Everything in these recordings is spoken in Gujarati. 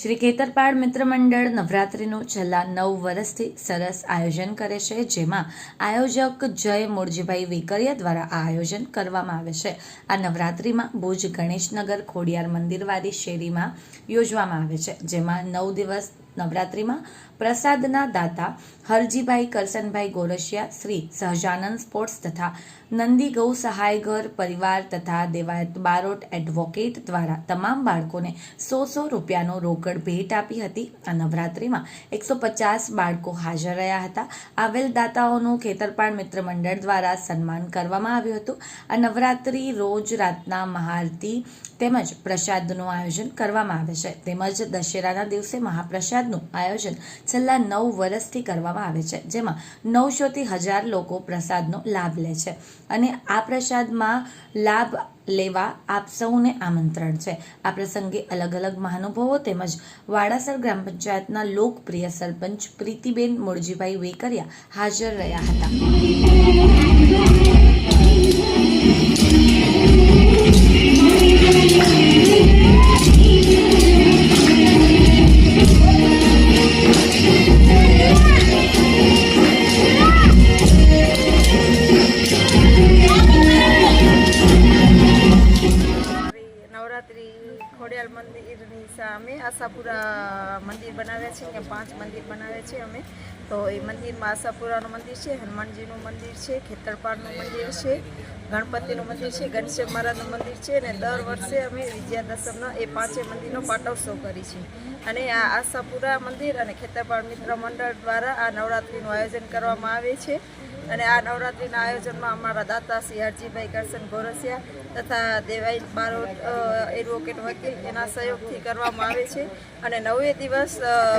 શ્રી કેતરપાળ મિત્ર મંડળ નવરાત્રિનું છેલ્લા નવ વર્ષથી સરસ આયોજન કરે છે, જેમાં આયોજક જય મૂળજીભાઈ વેકરિયા દ્વારા આ આયોજન કરવામાં આવે છે. આ નવરાત્રિમાં ભુજ ગણેશનગર ખોડિયાર મંદિરવાળી શેરીમાં યોજવામાં આવે છે, જેમાં નવ દિવસ નવરાત્રિમાં પ્રસાદના દાતા હરજીભાઈ કરસનભાઈ ગોરસિયા, શ્રી સહજાનંદ સ્પોર્ટ્સ તથા નંદી ગૌ સહાય પરિવાર તથા દેવાયત બારોટ એડવોકેટ દ્વારા તમામ બાળકોને સો સો રૂપિયાનો રોકડ ભેટ આપી હતી. આ નવરાત્રિમાં એકસો પચાસ બાળકો હાજર રહ્યા હતા. આવેલ દાતાઓનું ખેતરપાળ મિત્ર મંડળ દ્વારા સન્માન કરવામાં આવ્યું હતું. આ નવરાત્રિ રોજ રાતના મહાઆરતી તેમજ પ્રસાદનું આયોજન કરવામાં આવે છે. તેમજ દશેરાના દિવસે મહાપ્રસાદનું આયોજન છેલ્લા નવ વર્ષથી કરવામાં આવે છે, જેમાં નવસોથી હજાર લોકો પ્રસાદનો લાભ લે છે. અને આ પ્રસાદમાં લાભ લેવા આપ સૌને આમંત્રણ છે. આ પ્રસંગે અલગ અલગ મહાનુભાવો તેમજ વાડાસર ગ્રામ પંચાયતના લોકપ્રિય સરપંચ પ્રીતિબેન મુળજીભાઈ વેકરિયા હાજર રહ્યા હતા. મંદિરની સામે આશાપુરા મંદિર બનાવ્યા છે કે પાંચ મંદિર બનાવ્યા છે અમે. તો એ મંદિરમાં આશાપુરાનું મંદિર છે, હનુમાનજીનું મંદિર છે, ખેતરપાળનું મંદિર છે, ગણપતિનું મંદિર છે, ઘનશ્યામ મહારાજનું મંદિર છે અને દર વર્ષે અમે વિજયાદશમના એ પાંચે મંદિરનો પાટોત્સવ કરી છે અને આ આશાપુરા મંદિર અને ખેતરપાળ મિત્ર મંડળ દ્વારા આ નવરાત્રિનું આયોજન કરવામાં આવે છે. અને આ નવરાત્રિના આયોજનમાં અમારા દાતા શ્રી હરજીભાઈ કરશન ગોરસિયા તથા દેવાઈ બારોટ એડવોકેટ વકીલ એના સહયોગથી કરવામાં આવે છે અને નવે દિવસ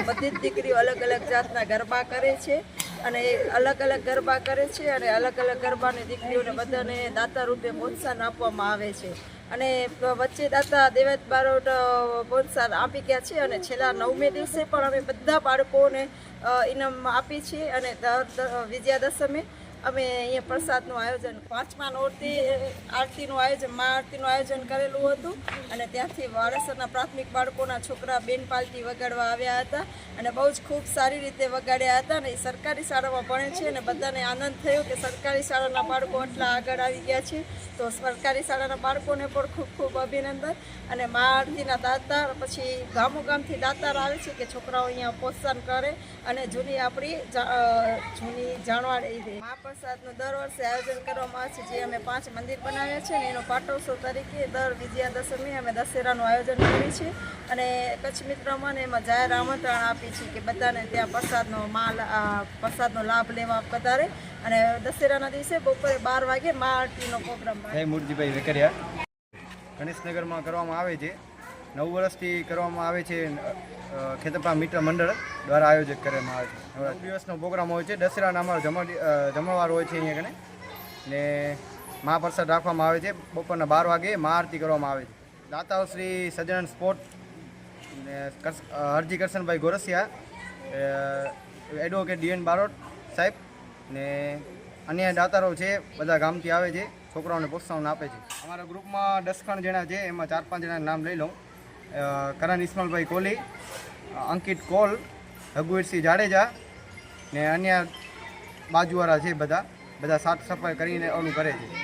બધી જ દીકરીઓ અલગ અલગ જાતના ગરબા કરે છે અને અલગ અલગ ગરબા કરે છે અને અલગ અલગ ગરબાની દીકરીઓને બધાને દાતા રૂપે પ્રોત્સાહન આપવામાં આવે છે. અને વચ્ચે દાતા દેવત બારોટ પ્રોત્સાહન આપી ગયા છે અને છેલ્લા નવમે દિવસે પણ અમે બધા બાળકોને ઇનામ આપી છીએ અને વિજયાદશમી અમે અહીંયા પ્રસાદનું આયોજન, પાંચમા નોરતી આરતીનું આયોજન, મા આરતીનું આયોજન કરેલું હતું. અને ત્યાંથી વારસરના પ્રાથમિક બાળકોના છોકરા બેન પાલટી વગાડવા આવ્યા હતા અને બહુ જ ખૂબ સારી રીતે વગાડ્યા હતા અને એ સરકારી શાળામાં ભણે છે અને બધાને આનંદ થયો કે સરકારી શાળાના બાળકો આટલા આગળ આવી ગયા છે. તો સરકારી શાળાના બાળકોને પણ ખૂબ ખૂબ અભિનંદન. અને મા આરતીના દાતાર પછી ગામો ગામથી દાતાર આવે છે કે છોકરાઓ અહીંયા પ્રોત્સાહન કરે અને જૂની આપણી જૂની જાણવાડી રહે. મહાપ્રસાદનું દર વર્ષે આયોજન કરવામાં આવે છે. જે અમે પાંચ મંદિર બનાવ્યા છે ને એનો પાટોત્સવ તરીકે દર વિજયા દશમી અમે દશેરાનું આયોજન કરીએ છીએ. અને કચ્છ મિત્રોમાં એમાં જાહેર આમંત્રણ આપી છે કે બધાને ત્યાં પ્રસાદનો માલ પ્રસાદનો લાભ લેવા વધારે અને દશેરાના દિવસે બપોરે બાર વાગે મા આરતીનો પ્રોગ્રામ મૂળજીભાઈ વેકરિયા. ગણેશનગરમાં કરવામાં આવે છે. નવ વર્ષથી કરવામાં આવે છે ખેતરપા મિત્ર મંડળ દ્વારા આયોજિત કરવામાં આવે છે. નવ દિવસનો પ્રોગ્રામ હોય છે દશેરાના અમારો જમણ જમણવાર હોય છે અહીંયા કને. ને મહાપ્રસાદ રાખવામાં આવે છે, બપોરના બાર વાગે મહાઆરતી કરવામાં આવે છે. દાતાઓ શ્રી સજ્જન સ્પોર્ટ, ને Harji Karshanbhai Gorasiya advocate D N Barot સાહેબ, ને અન્ય દાતારો છે, બધા ગામથી આવે છે, છોકરાઓને પ્રોત્સાહન આપે છે. અમારા ગ્રુપમાં દસ ખણ જણા છે, એમાં ચાર પાંચ જણાનું નામ લઈ લઉં. કરણ ઇસ્માલભાઈ કોહલી અંકિત કોલ રઘુવીરસિંહ જાડેજા ને અન્ય બાજુવાળા છે બધા. બધા સાફ સફાઈ કરીને ઓલું કરે છે.